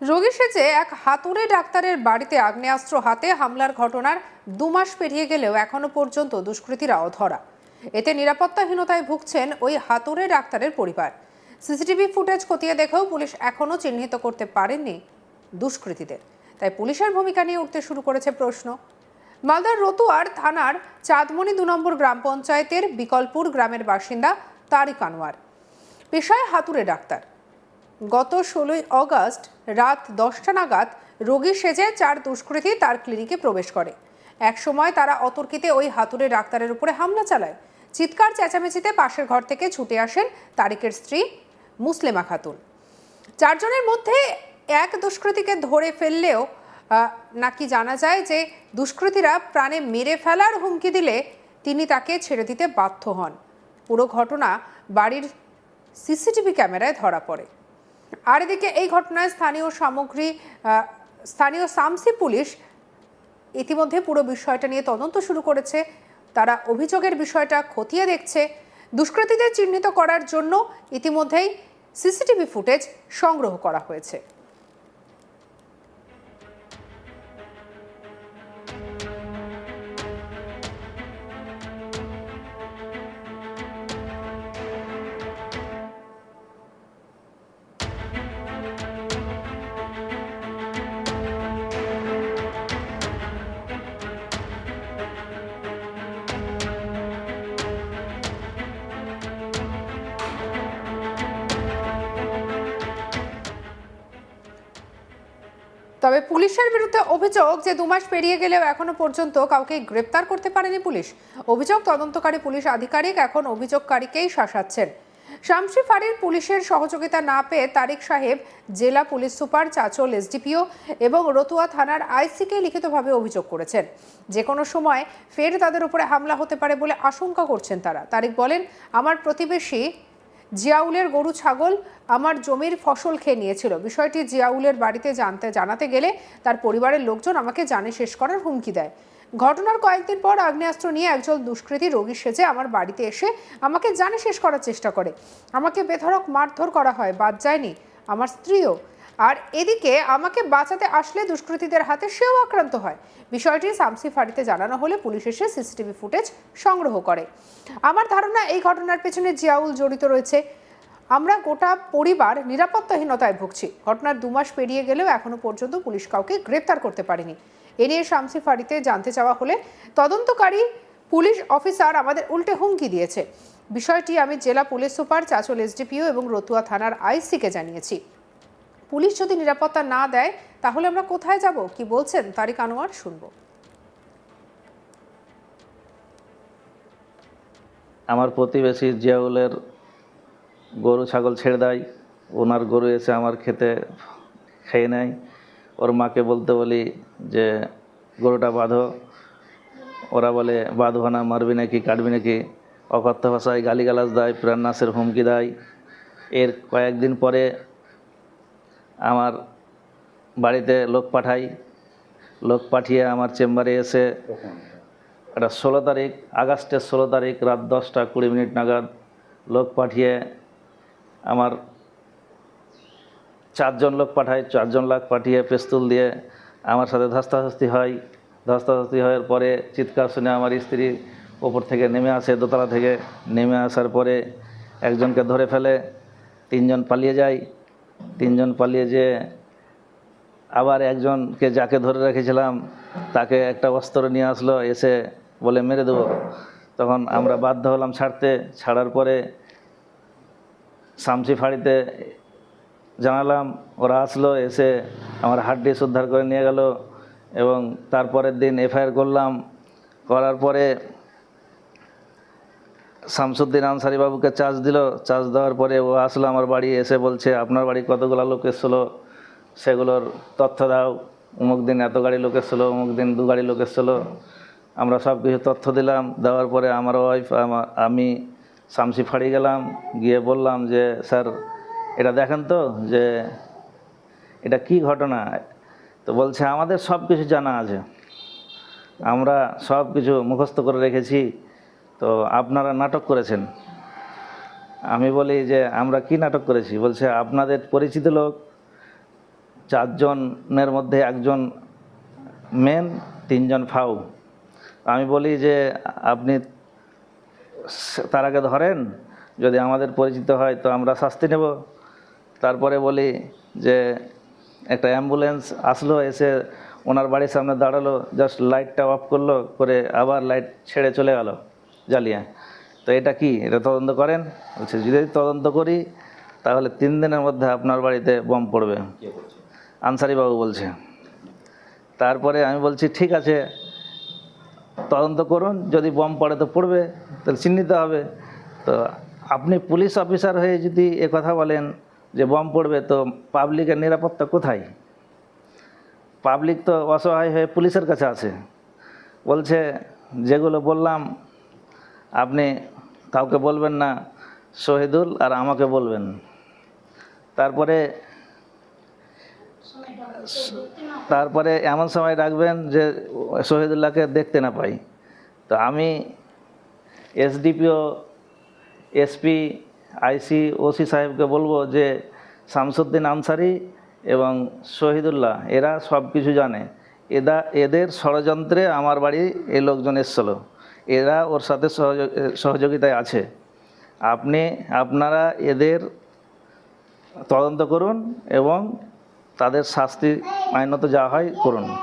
রোগী সেজে এক হাতুড়ে ডাক্তারের বাড়িতে আগ্নেয়াস্ত্র হাতে হামলার ঘটনার দু মাস পেরিয়ে গেলেও এখনও পর্যন্ত দুষ্কৃতীরা অধরা এতে নিরাপত্তাহীনতায় ভুগছেন ওই হাতুড়ে ডাক্তারের পরিবার। সিসিটিভি ফুটেজ খতিয়ে দেখেও পুলিশ এখনও চিহ্নিত করতে পারেনি দুষ্কৃতীদের। তাই পুলিশের ভূমিকা নিয়ে উঠতে শুরু করেছে প্রশ্ন। মালদার রতুয়ার থানার চাঁদমণি দু নম্বর গ্রাম পঞ্চায়েতের বিকলপুর গ্রামের বাসিন্দা তারিক আনোয়ার। পেশায় হাতুড়ে ডাক্তার। গত ষোলোই অগস্ট রাত দশটা নাগাদ রোগী সেজে চার দুষ্কৃতী তার ক্লিনিকে প্রবেশ করে। একসময় তারা অতর্কিতে ওই হাতুড়ে ডাক্তারের উপরে হামলা চালায়। চিৎকার চেঁচামেচিতে পাশের ঘর থেকে ছুটে আসেন তারিকের স্ত্রী মুসলেমা খাতুন। চারজনের মধ্যে এক দুষ্কৃতীকে ধরে ফেললেও নাকি জানা যায় যে দুষ্কৃতীরা প্রাণে মেরে ফেলার হুমকি দিলে তিনি তাকে ছেড়ে দিতে বাধ্য হন। পুরো ঘটনা বাড়ির সিসিটিভি ক্যামেরায় ধরা পড়ে। আর এদিকে এই ঘটনায় স্থানীয় সামগ্রী স্থানীয় সামসি পুলিশ ইতিমধ্যে পুরো বিষয়টা নিয়ে তদন্ত শুরু করেছে। তারা অভিযোগের বিষয়টা খতিয়ে দেখছে। দুষ্কৃতীদের চিহ্নিত করার জন্য ইতিমধ্যেই সিসিটিভি ফুটেজ সংগ্রহ করা হয়েছে। তবে পুলিশের বিরুদ্ধে অভিযোগ যে দু মাস পেরিয়ে গেলেও এখনও পর্যন্ত কাউকে গ্রেপ্তার করতে পারেনি পুলিশ। অভিযোগ তদন্তকারী পুলিশ আধিকারিক এখন অভিযোগকারীকেই শাসাচ্ছেন। শামসি ফাঁড়ির পুলিশের সহযোগিতা না পেয়ে তারিক সাহেব জেলা পুলিশ সুপার চাচল এসডিপিও এবং রতুয়া থানার আইসিকে লিখিতভাবে অভিযোগ করেছেন। যে কোনো সময় ফের তাদের উপরে হামলা হতে পারে বলে আশঙ্কা করছেন তারা। তারিক বলেন, আমার প্রতিবেশী জিয়াউলের গরু, ছাগল আমার জমির ফসল খেয়ে নিয়েছিল। বিষয়টি জিয়াউলের বাড়িতে জানতে, জানাতে গেলে তার পরিবারের লোকজন আমাকে জানে শেষ করার হুমকি দেয়। ঘটনার কয়েকদিন পর আগ্নেয়াস্ত্র নিয়ে একজন দুষ্কৃতী রোগী সেজে আমার বাড়িতে এসে আমাকে জানে শেষ করার চেষ্টা করে। আমাকে বেধড়ক মারধর করা হয়, বাদ যায়নি। আমার স্ত্রীও আর এদিকে আমাকে বাঁচাতে আসলে দুষ্কৃতীদের হাতে সেও আক্রান্ত হয়। বিষয়টি সামসি ফাঁড়িতে জানানো হলে পুলিশ এসে সিসিটিভি ফুটেজ সংগ্রহ করে। আমার ধারণা এই ঘটনার পেছনে জিয়াউল জড়িত রয়েছে। আমরা গোটা পরিবার নিরাপত্তাহীনতায় ভুগছি। ঘটনার দু মাস পেরিয়ে গেলেও এখনও পর্যন্ত পুলিশ কাউকে গ্রেপ্তার করতে পারেনি। এ নিয়ে শামসি ফাঁড়িতে জানতে চাওয়া হলে তদন্তকারী পুলিশ অফিসার আমাদের উল্টে হুমকি দিয়েছে। বিষয়টি আমি জেলা পুলিশ সুপার, চাচল এসডিপিও এবং রতুয়া থানার আইসিকে জানিয়েছি। পুলিশ যদি নিরাপত্তা না দেয়, তাহলে আমরা কোথায় যাব? কি বলছেন? তারিক আনোয়ার, শুনব। আমার প্রতিবেশী জিয়াউলের গরু, ছাগল ছেড়ে দেয়। ওনার গরু এসে আমার খেতে খেয়ে নেয়। ওর মাকে বলতে বলি যে, গরুটা বাঁধো। ওরা বলে বাঁধবো না মারবি নাকি, কাটবি নাকি? অকথ্য ভাষায় গালিগালাজ দেয় প্রাণ প্রাণনাশের হুমকি দেয়। এর কয়েকদিন পরে আমার বাড়িতে লোক পাঠাই। লোক পাঠিয়ে আমার চেম্বারে এসে এটা ষোলো তারিখ, আগস্টের ষোলো তারিখ রাত দশটা কুড়ি মিনিট নাগাদ লোক পাঠিয়ে আমার চারজন লোক পাঠায় চারজন লোক পাঠিয়ে পেস্তুল দিয়ে আমার সাথে ধস্তাধস্তি হয়। ধস্তাধস্তি হওয়ার পরে চিৎকার শুনে আমার স্ত্রী ওপর থেকে নেমে আসে, দোতলা থেকে নেমে আসার পরে একজনকে ধরে ফেলে, তিনজন পালিয়ে যায়। তিনজন পালিয়ে যেয়ে আবার একজনকে যাকে ধরে রেখেছিলাম, তাকে একটা অস্ত্র নিয়ে আসলো, এসে বলে, মেরে দেবো। তখন আমরা বাধ্য হলাম ছাড়তে। ছাড়ার পরে শামসি ফাঁড়িতে জানালাম, ওরা আসলো, এসে আমার হার্ড ডিস্ক উদ্ধার করে নিয়ে গেল এবং তারপরের দিন এফআইআর করলাম। করার পরে শামসুদ্দিন আনসারি বাবুকে চার্জ দিল, চার্জ দেওয়ার পরে ও আসলো আমার বাড়ি, এসে বলছে, আপনার বাড়ি কতগুলো লোক এসেছিল? সেগুলোর তথ্য দাও। অমুক দিন এত গাড়ি লোক এসেছিল, অমুক দিন দু গাড়ি লোক এসেছিল। আমরা সব কিছু তথ্য দিলাম, দেওয়ার পরে আমার ওয়াইফ আমি শামসি ফাড়ি গেলাম, গিয়ে বললাম যে, স্যার, এটা দেখেন তো যে, এটা কি ঘটনা? তো বলছে, আমাদের সব কিছু জানা আছে। আমরা সব কিছু মুখস্থ করে রেখেছি। তো আপনারা নাটক করেছেন। আমি বলি যে আমরা কি নাটক করেছি? বলছে, আপনাদের পরিচিত লোক চারজনের মধ্যে একজন মেন তিনজন ফাউ। আমি বলি যে, আপনি তার আগে ধরেন, যদি আমাদের পরিচিত হয় তো আমরা শাস্তি নেব। তারপরে বলি যে, একটা অ্যাম্বুলেন্স আসলো, এসে ওনার বাড়ির সামনে দাঁড়াল জাস্ট লাইটটা অফ করল, করে আবার লাইট ছেড়ে চলে গেল। জ্বালিয়ে তো এটা কি? এটা তদন্ত করেন? বলছে যদি তদন্ত করি তাহলে তিন দিনের মধ্যে আপনার বাড়িতে বম পড়বে। আনসারি বাবু বলছে। তারপরে আমি বলছি ঠিক আছে তদন্ত করুন। যদি বম পড়ে তো পড়বে তাহলে চিহ্নিত হবে। তো আপনি পুলিশ অফিসার হয়ে যদি এ কথা বলেন যে বম পড়বে তো পাবলিকের নিরাপত্তা কোথায়? পাবলিক তো অসহায় হয়ে পুলিশের কাছে আছে। বলছে যেগুলো বললাম আপনি কাউকে বলবেন না শহীদুল আর আমাকে বলবেন। তারপরে তারপরে এমন সময় রাখবেন যে শহীদুল্লাহকে দেখতে না পাই। তো আমি এসডিপিও, এসপি, আইসি, ওসি সাহেবকে বলব যে শামসুদ্দিন আনসারি এবং শহীদুল্লাহ এরা সব কিছু জানে। এদা, এদের ষড়যন্ত্রে আমার বাড়ি এই লোকজন এসছিল। এরা ওর সাথে সহযোগ- সহযোগিতায় আছে। আপনি, আপনারা এদের তদন্ত করুন এবং তাদের শাস্তি আইনত যা হয় করুন।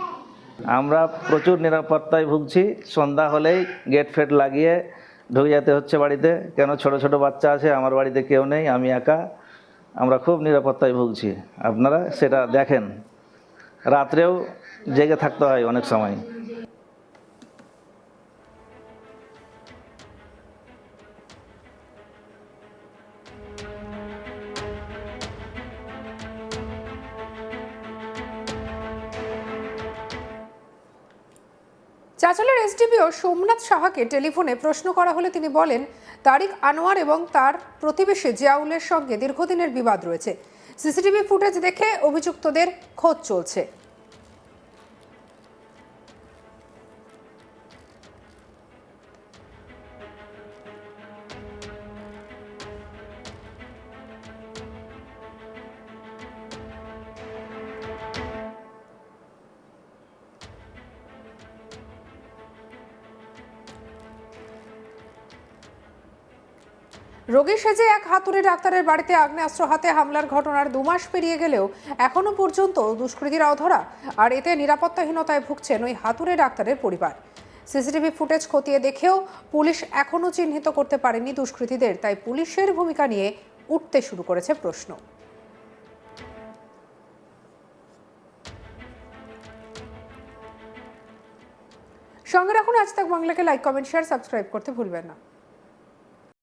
আমরা প্রচুর নিরাপত্তায় ভুগছি। সন্ধ্যা হলেই গেট ফেট লাগিয়ে ঢুকে যেতে হচ্ছে বাড়িতে। কেন ছোট ছোট বাচ্চা আছে, আমার বাড়িতে কেউ নেই, আমি একা। আমরা খুব নিরাপত্তায় ভুগছি। আপনারা সেটা দেখেন। রাত্রেও জেগে থাকতে হয় অনেক সময়। চাঁচলের এসডিপিও সোমনাথ সাহাকে টেলিফোনে প্রশ্ন করা হলে তিনি বলেন, তারিক আনোয়ার এবং তার প্রতিবেশী জিয়াউলের সঙ্গে দীর্ঘদিনের বিবাদ রয়েছে। সিসিটিভি ফুটেজ দেখে অভিযুক্তদের খোঁজ চলছে। রোগী সেজে এক হাতুড়ে ডাক্তারের বাড়িতে আগ্নেয়াস্ত্র হাতে হামলার ঘটনার দু মাস পেরিয়ে গেলেও এখনও পর্যন্ত দুষ্কৃতীরা অধরা। আর এতে নিরাপত্তাহীনতায় ভুগছেন ওই হাতুড়ে ডাক্তারের পরিবার। সিসিটিভি ফুটেজ খতিয়ে দেখেও পুলিশ এখনও চিহ্নিত করতে পারেনি দুষ্কৃতীদের, তাই পুলিশের ভূমিকা নিয়ে উঠতে শুরু করেছে প্রশ্ন। সঙ্গে রাখুন, আজ তাক বাংলাকে লাইক কমেন্ট শেয়ার সাবস্ক্রাইব করতে ভুলবেন না।